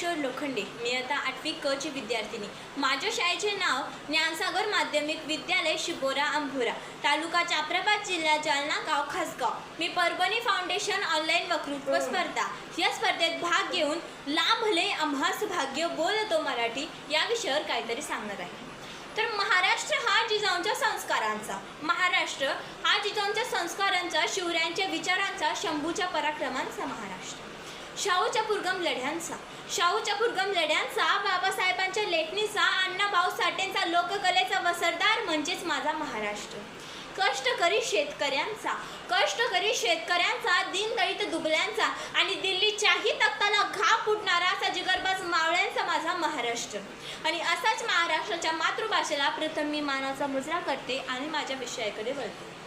ज्ञानेश्वर लोखंडे. मी आता आठवी क ची विद्यार्थिनी. माझ्या शाळेचे नाव ज्ञानसागर माध्यमिक विद्यालय शिबोरा अंभोरा तालुका चाप्रबाद जिल्हा जालना गाव खासगाव. मी परभणी फाउंडेशन ऑनलाईन वक्तृत्व स्पर्धा. या स्पर्धेत भाग घेऊन लाभले आम्हास भाग्य बोलतो मराठी या विषयावर काहीतरी सांगणार आहे. तर महाराष्ट्र हा जिजाऊंच्या संस्कारांचा. महाराष्ट्र हा जिजाऊंच्या संस्कारांचा शिवरायांच्या विचारांचा शंभूच्या पराक्रमांचा महाराष्ट्र. शाहूच्या पुरगम लढ्यांचा. शाहूच्या पुरगम लढ्यांचा बाबासाहेबांच्या लेखणीचा अण्णाभाऊ साठेंचा लोककलेचा वसरदार म्हणजेच माझा महाराष्ट्र. कष्टकरी शेतकऱ्यांचा कष्टकरी शेतकऱ्यांचा दिनदळीत दुबल्यांचा आणि दिल्लीच्याही तख्ताला घा फुटणारा असा जिगरबाज मावळ्यांचा माझा महाराष्ट्र. आणि असाच महाराष्ट्राच्या मातृभाषेला प्रथम मी मानाचा मुजरा करते आणि माझ्या विषयाकडे वळते.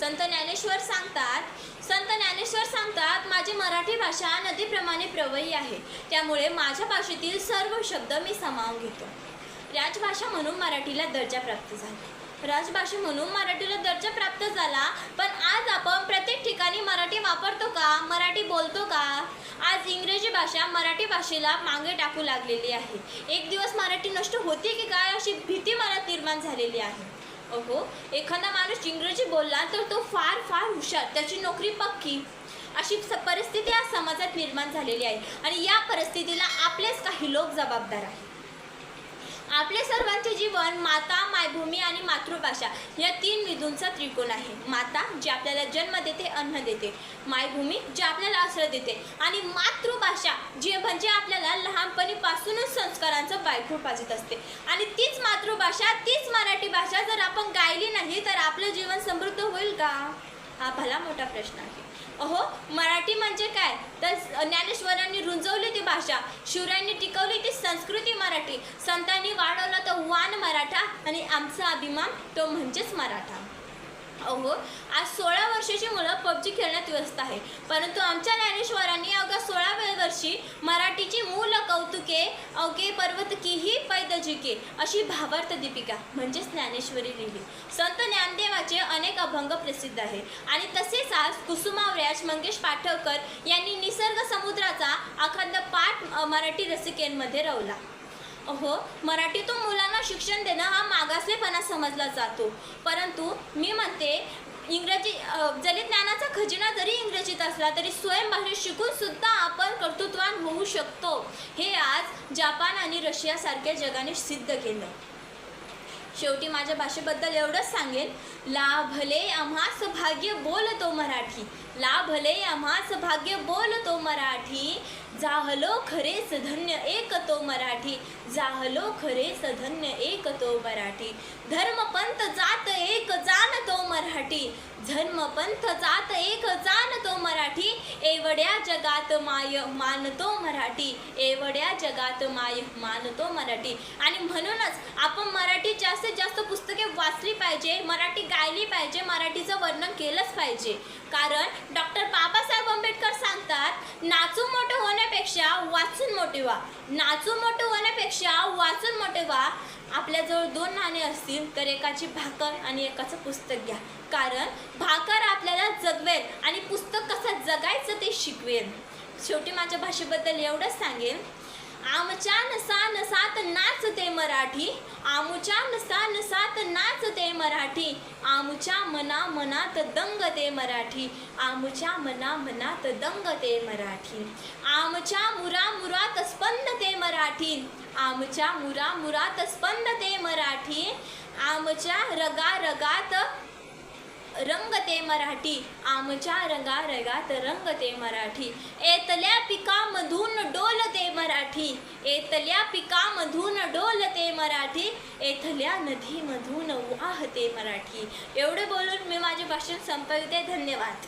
संत ज्ञानेश्वर सांगतात संत ज्ञानेश्वर सांगतात माझी मराठी भाषा नदीप्रमाणे प्रवही आहे. त्यामुळे माझ्या भाषेतील सर्व शब्द मी सामावून घेतो. राजभाषा म्हणून मराठीला दर्जा प्राप्त झाला. राजभाषा म्हणून मराठीला दर्जा प्राप्त झाला पण आज आपण प्रत्येक ठिकाणी मराठी वापरतो का? मराठी बोलतो का? आज इंग्रजी भाषा मराठी भाषेला मागे टाकू लागलेली आहे. एक दिवस मराठी नष्ट होते की काय अशी भीती मनात निर्माण झालेली आहे. अहो एखादा माणूस इंग्रजी बोलला तर तो फार फार हुशार त्याची नोकरी पक्की. अशी स- परिस्थिती आज समाजात निर्माण झालेली आहे. आणि या परिस्थितीला आपलेच काही लोक जबाबदार आहेत. आपले सर्वांचे जीवन माता मायभूमी आणि मातृभाषा या तीन विधूंचा त्रिकोण आहे. माता जी आपल्याला जन्म देते अन्न देते. मायभूमी जी आपल्याला आश्रय देते. आणि मातृभाषा जी म्हणजे आपल्याला लहानपणीपासूनच संस्कारांचं बायफूट पाजत असते. आणि तीच मातृभाषा तीच मराठी भाषा जर आपण गायली नाही तर आपलं जीवन समृद्ध होईल का? हा भला मोठा प्रश्न आहे. अहो मराठी म्हणजे काय? तर ज्ञानेश्वरांनी रुंजवली ती भाषा शिवरायांनी टिकवली ती संस्कृती मराठी संतांनी वान मराठा आणि आमचा अभिमान तो म्हणजेच मराठा. अहो आज सोळा वर्षाची मुलं पबजी खेळण्यात व्यस्त आहे परंतु आमच्या ज्ञानेश्वरांनी अवघ्या सोळाव्या वर्षी मराठीची मूल कौतुके अवघे पर्वत किही पैद जिके अशी भावार्थ दीपिका म्हणजेच ज्ञानेश्वरी लिहिली. संत ज्ञानदेवाचे अनेक अभंग प्रसिद्ध आहे आणि तसेच आज कुसुमावऱ्याज मंगेश पाठवकर यांनी निसर्ग समुद्राचा अखंड पाठ मराठी रसिकेंमध्ये रवला. अहो मराठीतून मुलांना शिक्षण देणं हा मागासलेपणा समजला जातो. परंतु मी म्हणते इंग्रजी जरी ज्ञानाचा खजिना जरी इंग्रजीत असला तरी स्वयंभाषेत शिकून सुद्धा आपण कर्तृत्वान होऊ शकतो. हे आज जापान आणि रशियासारख्या जगाने सिद्ध केलं. शेवटी माझ्या भाषेबद्दल एवढंच सांगेन. ला भले आम्हास भाग्य बोलतो मराठी. ला भले आम्हास भाग्य बोलतो मराठी. जाहलो खरेच धन्य एक तो मराठी जाहलो खरेच धन्य एक तो मराठी. धर्मपंथ जात एक जाणतो मराठी धर्मपंथ जात एक जाणतो मराठी. एवढ्या जगात माय मानतो मराठी एवढ्या जगात माय मानतो मराठी. आणि म्हणूनच आपण मराठी जास्तीत जास्त पुस्तक वाचली पाहिजे मराठी गायली पाहिजे मराठीचं वर्णन केलंच पाहिजे. कारण डॉक्टर बाबासाहेब आंबेडकर सांगतात नाचून मोठं होण्यापेक्षा वाचून मोठे व्हा. नाचून मोठं होण्यापेक्षा वाचून मोठे व्हा. आपल्याजवळ दोन नाणे असतील तर एकाची भाकर आणि एकाचं पुस्तक घ्या. कारण भाकर आपल्याला जगवेल आणि पुस्तक कसं जगायचं ते शिकवेल. शेवटी माझ्या भाषेबद्दल एवढंच सांगेन. आमच्या नसा नसात नाचते मराठी. आमच्या नसा नसात नाचते मराठी. आमच्या मना मनात दंगते मराठी. आमच्या मना मनात दंगते मराठी. आमच्या मुरा मुरात स्पंदते मराठी. आमच्या मुरा मुरात स्पंदते मराठी. आमच्या रगा रगात रंगते मराठी आमच्या रंगा रंगात रंगते मराठी. येतल्या पिकामधून डोलते मराठी येतल्या पिकामधून डोलते मराठी येथल्या नदीमधून वाहते मराठी. एवढे बोलून मी माझे भाषण संपविते. धन्यवाद.